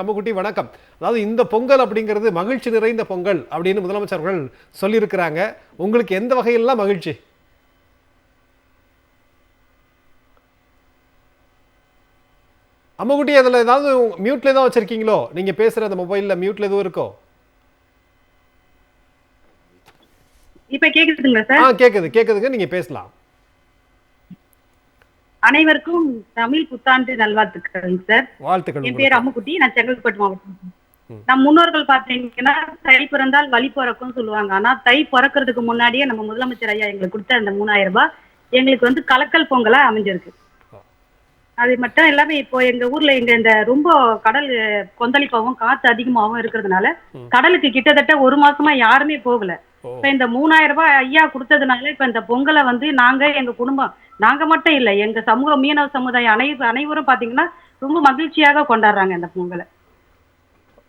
அம்முக்குட்டி வணக்கம். அதாவது இந்த பொங்கல் அப்படிங்கிறது மகிழ்ச்சி நிறைந்த பொங்கல் அப்படின்னு முதலமைச்சர் அவர்கள் சொல்லியிருக்கிறாங்க. உங்களுக்கு எந்த வகையிலாம் மகிழ்ச்சி? அம்முக்குட்டி அதில் ஏதாவது மியூட்ல தான் வச்சிருக்கீங்களோ? நீங்க பேசுற அந்த மொபைல்ல மியூட்ல எதுவும் இருக்கோ? இப்ப கேக்குதுங்களா ஆ சார் கேக்குது கேக்குதுங்க. நீங்க பேசலாம். அனைவருக்கும் தமிழ் புத்தாண்டு நல்வாழ்த்துக்கள் சார் வாழ்த்துக்கள் என். பேர் அம்முக்குட்டி நான் செங்கல்பட்டு மாவட்டம். நம் முன்னோர்கள் பாத்தீங்கன்னா தை பிறந்தால் வழி பிறக்கும்னு சொல்லுவாங்க ஆனா தை பிறக்கிறதுக்கு முன்னாடியே நம்ம முதலமைச்சர் ஐயா எங்களுக்கு கொடுத்த அந்த மூணாயிரம் ரூபாய் எங்களுக்கு வந்து கலக்கல் பொங்கலா அமைஞ்சிருக்கு அது மட்டும் இல்லாம இப்போ எங்க ஊர்ல எங்க இந்த ரொம்ப கடல் கொந்தளிப்பாவும் காத்து அதிகமாகவும் இருக்கிறதுனால. கடலுக்கு கிட்டத்தட்ட ஒரு மாசமா யாருமே போகல இப்ப இந்த மூணாயிரம் ரூபாய் ஐயா கொடுத்ததுனால இப்ப இந்த பொங்கலை வந்து நாங்க எங்க குடும்பம் நாங்க மட்டும் இல்ல எங்க சமூக மீனவ சமுதாயம் அனை அனைவரும் பாத்தீங்கன்னா ரொம்ப மகிழ்ச்சியாக கொண்டாடுறாங்க இந்த பொங்கலை.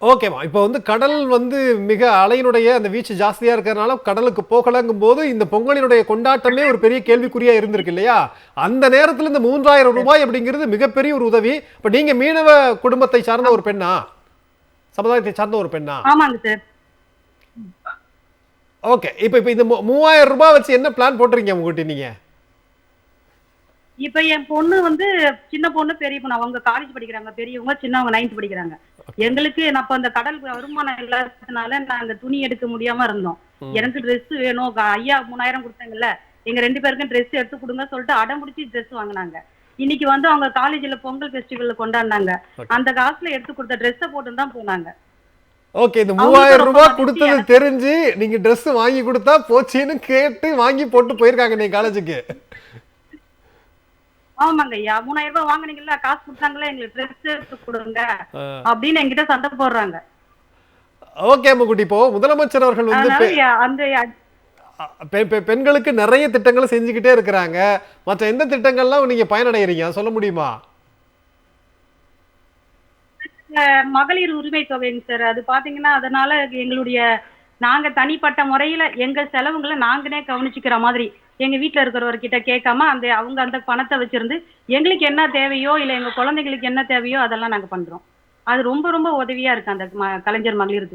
ஓகேம்மா இப்போ வந்து கடல் வந்து மிக அலையினுடைய அந்த வீச்சு ஜாஸ்தியா இருக்கிறதுனால கடலுக்கு போகலங்கும் போது இந்த பொங்கலினுடைய கொண்டாட்டமே ஒரு பெரிய கேள்விக்குறியா இருந்திருக்கு இல்லையா? அந்த நேரத்துல இந்த மூன்றாயிரம் ரூபாய் அப்படிங்கிறது மிகப்பெரிய ஒரு உதவி. இப்ப நீங்க மீனவ குடும்பத்தை சார்ந்த ஒரு பெண்ணா? சமுதாயத்தை சார்ந்த ஒரு பெண்ணா? ஆமாங்க சார். ஓகே இப்போ இப்போ இந்த மூவாயிரம் ரூபாய் வச்சு என்ன பிளான் போட்டிருக்கீங்க உங்ககிட்ட நீங்க? இப்ப என் பொண்ணு வந்து சின்ன பொண்ணு பெரிய பொண்ணு அவங்க காலேஜ் படிக்கிறாங்க. பெரியவங்க சின்னவங்க நைன்த் படிக்கிறாங்க. எங்களுக்கு நான் இப்ப அந்த கடல் வருமானம் இல்லாததுனால நாங்க துணி எடுக்க முடியாம இருந்தோம். எனக்கு Dress வேணும். ஐயா மூணாயிரம் கொடுத்தாங்கல்ல. எங்க ரெண்டு பேருக்கும் Dress எடுத்து கொடுங்க சொல்லிட்டு அடம் பிடிச்சி Dress வாங்குனாங்க. இன்னைக்கு வந்து அவங்க காலேஜ்ல பொங்கல் ஃபெஸ்டிவல் கொண்டாடினாங்க. அந்த காசுல எடுத்து கொடுத்த ட்ரெஸ்ஸை போட்டு தான் போனாங்க. ஓகே இந்த மூவாயிரம் ரூபாய் கொடுத்தது தெரிஞ்சு நீங்க Dress வாங்கி கொடுத்தா போச்சேன்னு கேட்டு வாங்கி போட்டு போயிருக்காங்க நீங்க காலேஜுக்கு. ஆமாங்க ஐயா மூணாயிரம் ரூபாய் வாங்குனீங்கல்ல காசு கொடுத்தாங்களே எங்களுக்கு ட்ரெஸ் எடுத்து கொடுங்க அப்படின்னு என்கிட்ட சண்டை போடுறாங்க. ஓகே முகுட்டி இப்போ முதலமைச்சர் அவர்கள் வந்து அந்த பெண்களுக்கு நிறைய திட்டங்களை செஞ்சுக்கிட்டே இருக்கிறாங்க. மற்ற எந்த திட்டங்கள்லாம் நீங்க பயனடைகிறீங்க சொல்ல முடியுமா? மகளிர் உரிமை தொகைங்க சார். அது பாத்தீங்கன்னா அதனால எங்களுடைய நாங்க தனிப்பட்ட முறையில எங்க செலவுங்களை நாங்களே கவனிச்சுக்கிற மாதிரி எங்க வீட்டுல இருக்கிறவர்கிட்ட கேட்காம அந்த அவங்க அந்த பணத்தை வச்சிருந்து எங்களுக்கு என்ன தேவையோ இல்ல எங்க குழந்தைங்களுக்கு என்ன தேவையோ அதெல்லாம் நாங்க பண்றோம். அது ரொம்ப ரொம்ப உதவியா இருக்கு அந்த ம- கலைஞர் மகளிர்